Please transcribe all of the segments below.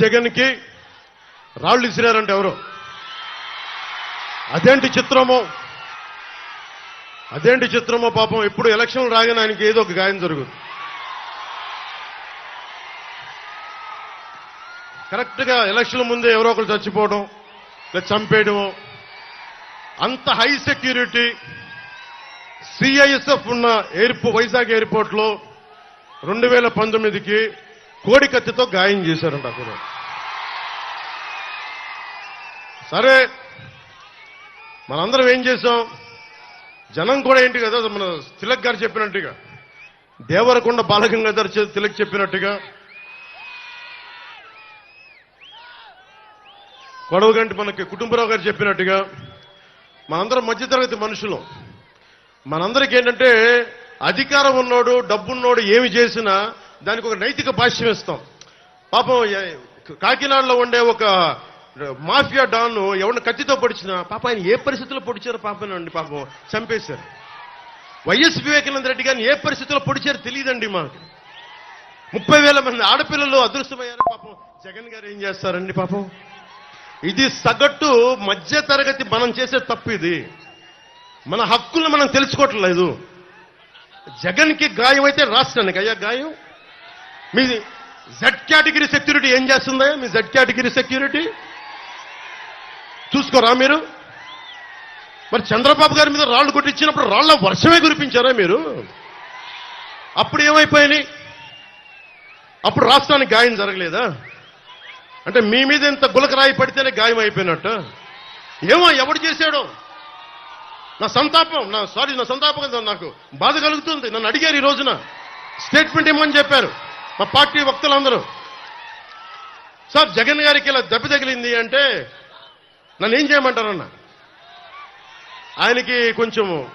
జగన్కి రాళ్ళు ఇసిరారంటే ఎవరు? అదేంటి చిత్రమో? అదేంటి చిత్రమో పాపం? ఎప్పుడు ఎలక్షన్ రాగానే ఆయనకి ఏదో ఒక గాయం జరుగుతుంది కరెక్ట్గా ఎలక్షన్ ముందే ఎవరో ఒకరు చచ్చిపోవడం లేదా చంపేయడం అంత హై సెక్యూరిటీ సిఐఎస్ఎఫ్ ఉన్న ఎయిర్పో వైజాగ్ ఎయిర్పోర్ట్లో రెండు వేల పంతొమ్మిదికి కోడి కత్తితో గాయం చేశారంట అక్కడ సరే మనందరం ఏం చేసాం జనం కూడా ఏంటి కదా మన తిలక్ గారు చెప్పినట్టుగా దేవరకొండ బాలగంగాధర్ తిలక్ చెప్పినట్టుగా గొడవగంటి మనకి కుటుంబరావు గారు చెప్పినట్టుగా మనందరం మధ్యతరగతి మనుషులు. మనందరికీ ఏంటంటే అధికారం ఉన్నోడు డబ్బున్నోడు ఏమి చేసినా దానికి ఒక నైతిక భాష్యం ఇస్తాం పాపం కాకినాడలో ఉండే ఒక మాఫియా డాన్ ఎవరిని కత్తితో పొడిచినా పాప ఆయన ఏ పరిస్థితుల్లో పొడిచారో పాపనండి పాపం చంపేశారు. వైఎస్ వివేకానంద రెడ్డి గారిని ఏ పరిస్థితుల్లో పొడిచారో తెలియదండి మాకు. ముప్పై వేల మంది ఆడపిల్లలు అదృష్టమయ్యారు పాపం జగన్ గారు ఏం చేస్తారండి పాపం? ఇది సగటు మధ్య తరగతి మనం చేసే తప్పు ఇది. మన హక్కులను మనం తెలుసుకోవట్లేదు. జగన్కి గాయం అయితే రాష్ట్రానికి. అయ్యా గాయం? మీ జెడ్ కేటగిరీ సెక్యూరిటీ ఏం చేస్తుందా? మీ జెడ్ కేటగిరీ సెక్యూరిటీ చూసుకోరా మీరు? మరి చంద్రబాబు గారి మీద రాళ్ళు కొట్టించినప్పుడు రాళ్ళ వర్షమే కురిపించారా మీరు? అప్పుడు ఏమైపోయినాయి? అప్పుడు రాష్ట్రానికి గాయం జరగలేదా? అంటే మీ మీద ఇంత గులకరాయి పడితేనే గాయం అయిపోయినట్టు. ఏమో ఎవడు చేశాడో? నా సంతాపం నా సారీ నా సంతాపం నాకు. బాధ కలుగుతుంది. నన్ను అడిగారు ఈ రోజున. స్టేట్మెంట్ ఇమ్మని చెప్పారు. మా పార్టీ వక్తలందరూ. సార్ జగన్ గారికి ఇలా దెబ్బ తగిలింది అంటే నన్ను ఏం చేయమంటారన్న? ఆయనకి కొంచెం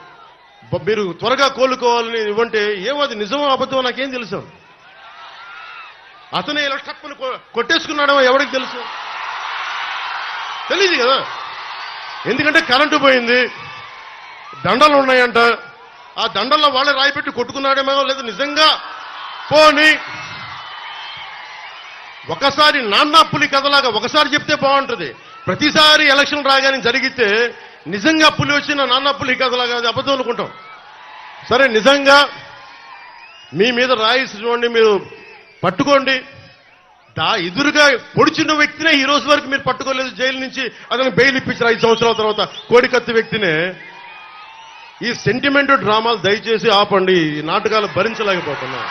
మీరు త్వరగా కోలుకోవాలని ఇవ్వంటే ఏమో అది నిజమో అబద్ధమో నాకేం తెలుసు. అతనే ఇలా టక్కుని కొ- కొట్టేసుకున్నాడో ఎవరికి తెలుసు? తెలియదు కదా. ఎందుకంటే కరెంటు పోయింది. దండలు ఉన్నాయంట. ఆ దండల్లో వాళ్ళే రాయిపెట్టి కొట్టుకున్నాడేమో లేదా నిజంగా? పోని. ఒకసారి నాన్నా పులి కథలాగా ఒకసారి చెప్తే బాగుంటుంది. ప్రతిసారి ఎలక్షన్ రాగానే జరిగితే నిజంగా పులి వచ్చిన నాన్న పులి కథలాగా అది అబద్ధం అనుకుంటాం. సరే నిజంగా మీ మీద రాయిసి చూడండి మీరు పట్టుకోండి. దా ఎదురుగా పొడిచిన వ్యక్తినే ఈ రోజు వరకు మీరు పట్టుకోలేదు జైలు నుంచి అతను బెయిల్ ఇప్పించారు ఐదు సంవత్సరాల తర్వాత. కోడికత్తి వ్యక్తినే ఈ సెంటిమెంట్ డ్రామాలు దయచేసి ఆపండి ఈ నాటకాలు భరించలేకపోతున్నా.